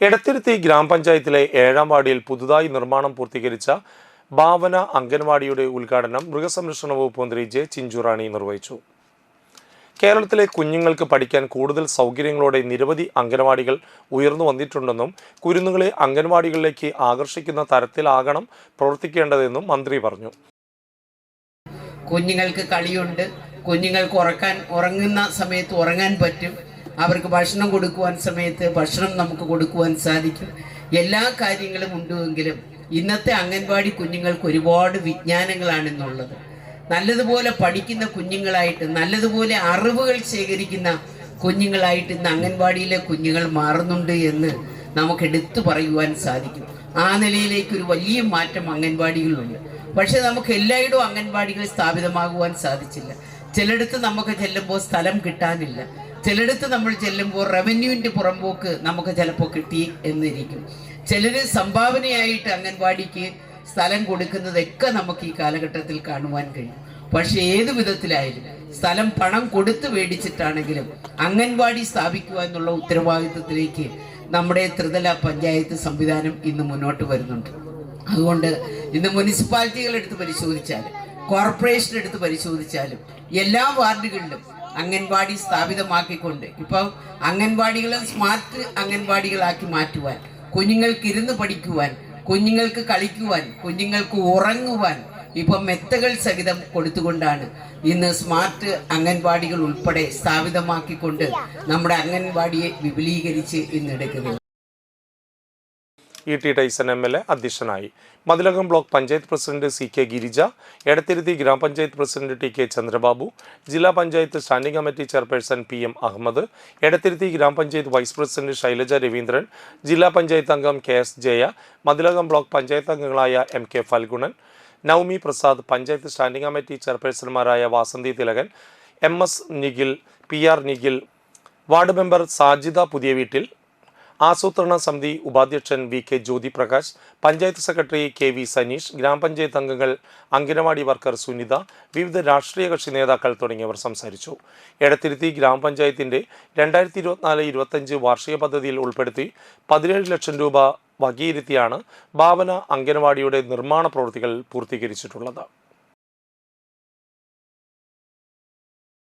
എടത്തിരുത്തി ഗ്രാമപഞ്ചായത്തിലെ ഏഴാം വാർഡിൽ പുതുതായി നിർമ്മാണം പൂർത്തീകരിച്ച ഭാവന അംഗൻവാടിയുടെ ഉദ്ഘാടനം മൃഗസംരക്ഷണ വകുപ്പ് മന്ത്രി ജെ ചിഞ്ചുറാണി നിർവഹിച്ചു. കേരളത്തിലെ കുഞ്ഞുങ്ങൾക്ക് പഠിക്കാൻ കൂടുതൽ സൗകര്യങ്ങളോടെ നിരവധി അംഗനവാടികൾ ഉയർന്നു വന്നിട്ടുണ്ടെന്നും കുരുന്നുകളെ അംഗൻവാടികളിലേക്ക് ആകർഷിക്കുന്ന തരത്തിലാകണം പ്രവർത്തിക്കേണ്ടതെന്നും മന്ത്രി പറഞ്ഞു. കുഞ്ഞുങ്ങൾക്ക് കളിയുണ്ട്. കുഞ്ഞുങ്ങൾക്ക് ഉറക്കാൻ ഉറങ്ങുന്ന സമയത്ത് ഉറങ്ങാൻ പറ്റും. അവർക്ക് ഭക്ഷണം കൊടുക്കുവാൻ സമയത്ത് ഭക്ഷണം നമുക്ക് കൊടുക്കുവാൻ സാധിക്കും. എല്ലാ കാര്യങ്ങളും ഉണ്ടെങ്കിലും ഇന്നത്തെ അംഗൻവാടി കുഞ്ഞുങ്ങൾക്ക് ഒരുപാട് വിജ്ഞാനങ്ങളാണെന്നുള്ളത്. നല്ലതുപോലെ പഠിക്കുന്ന കുഞ്ഞുങ്ങളായിട്ട് നല്ലതുപോലെ അറിവുകൾ ശേഖരിക്കുന്ന കുഞ്ഞുങ്ങളായിട്ട് ഇന്ന് അംഗൻവാടിയിലെ കുഞ്ഞുങ്ങൾ മാറുന്നുണ്ട് എന്ന് നമുക്ക് എടുത്തു പറയുവാൻ സാധിക്കും. ആ നിലയിലേക്ക് ഒരു വലിയ മാറ്റം അംഗൻവാടികളിലുണ്ട് പക്ഷെ നമുക്ക് എല്ലായിടവും അംഗൻവാടികൾ സ്ഥാപിതമാകുവാൻ സാധിച്ചില്ല. ചിലയിടത്ത് നമുക്ക് ചെല്ലുമ്പോൾ സ്ഥലം കിട്ടാനില്ല. ചിലയിടത്ത് നമ്മൾ ചെല്ലുമ്പോൾ റവന്യൂവിന്റെ പുറമ്പോക്ക് നമുക്ക് ചിലപ്പോൾ കിട്ടി എന്നിരിക്കും. ചിലർ സംഭാവനയായിട്ട് അംഗൻവാടിക്ക് സ്ഥലം കൊടുക്കുന്നതൊക്കെ നമുക്ക് ഈ കാലഘട്ടത്തിൽ കാണുവാൻ കഴിയും. പക്ഷെ ഏത് വിധത്തിലായാലും സ്ഥലം പണം കൊടുത്ത് മേടിച്ചിട്ടാണെങ്കിലും അംഗൻവാടി സ്ഥാപിക്കുക എന്നുള്ള ഉത്തരവാദിത്വത്തിലേക്ക് നമ്മുടെ ത്രിതല പഞ്ചായത്ത് സംവിധാനം ഇന്ന് മുന്നോട്ട് വരുന്നുണ്ട്. അതുകൊണ്ട് ഇന്ന് മുനിസിപ്പാലിറ്റികൾ എടുത്ത് പരിശോധിച്ചാലും കോർപ്പറേഷൻ എടുത്ത് പരിശോധിച്ചാലും എല്ലാ വാർഡുകളിലും അംഗൻവാടി സ്ഥാപിതമാക്കിക്കൊണ്ട്. ഇപ്പം അംഗൻവാടികളെ സ്മാർട്ട് അംഗൻവാടികളാക്കി മാറ്റുവാൻ കുഞ്ഞുങ്ങൾക്ക് ഇരുന്ന് പഠിക്കുവാൻ കുഞ്ഞുങ്ങൾക്ക് കളിക്കുവാൻ കുഞ്ഞുങ്ങൾക്ക് ഉറങ്ങുവാൻ ഇപ്പം മെത്തകൾ സഹിതം കൊടുത്തുകൊണ്ടാണ് ഇന്ന് സ്മാർട്ട് അംഗൻവാടികൾ ഉൾപ്പെടെ സ്ഥാപിതമാക്കിക്കൊണ്ട് നമ്മുടെ അംഗൻവാടിയെ വിപുലീകരിച്ച് ഇന്നെടുക്കുന്നത് E T Tyson M L A അധ്യക്ഷനായി. Mathilakam block panchayat president C K Girija Edathiruthy ഗ്രാമപഞ്ചായത്ത് പ്രസിഡന്റ് ടി കെ ചന്ദ്രബാബു ജില്ലാ panchayat standing committee chairperson P M Ahammed Edathiruthy ഗ്രാമപഞ്ചായത്ത് വൈസ് പ്രസിഡന്റ് ശൈലജ രവീന്ദ്രൻ ജില്ലാ പഞ്ചായത്ത് അംഗം K S Jaya Mathilakam block panchayat അംഗങ്ങളായ M K Phalgunan Navami Prasad panchayat standing committee ചെയർപേഴ്സൺമാരായ Vasanthi Thilakan M S Nikhil P R Nikhil ward member Sajida പുതിയ വീട്ടിൽ ആസൂത്രണ സമിതി ഉപാധ്യക്ഷൻ V K Jyothiprakash panchayat secretary K V Saneesh ഗ്രാമപഞ്ചായത്ത് അംഗങ്ങൾ anganwadi worker Sunitha വിവിധ രാഷ്ട്രീയ കക്ഷി നേതാക്കൾ തുടങ്ങിയവർ സംസാരിച്ചു. എടത്തിരുത്തി ഗ്രാമപഞ്ചായത്തിന്റെ രണ്ടായിരത്തി ഇരുപത്തിനാല് ഇരുപത്തഞ്ച് വാർഷിക പദ്ധതിയിൽ ഉൾപ്പെടുത്തി പതിനേഴ് ലക്ഷം രൂപ വകയിരുത്തിയാണ് ഭാവന അംഗനവാടിയുടെ നിർമ്മാണ പ്രവൃത്തികൾ പൂർത്തീകരിച്ചിട്ടുള്ളത്.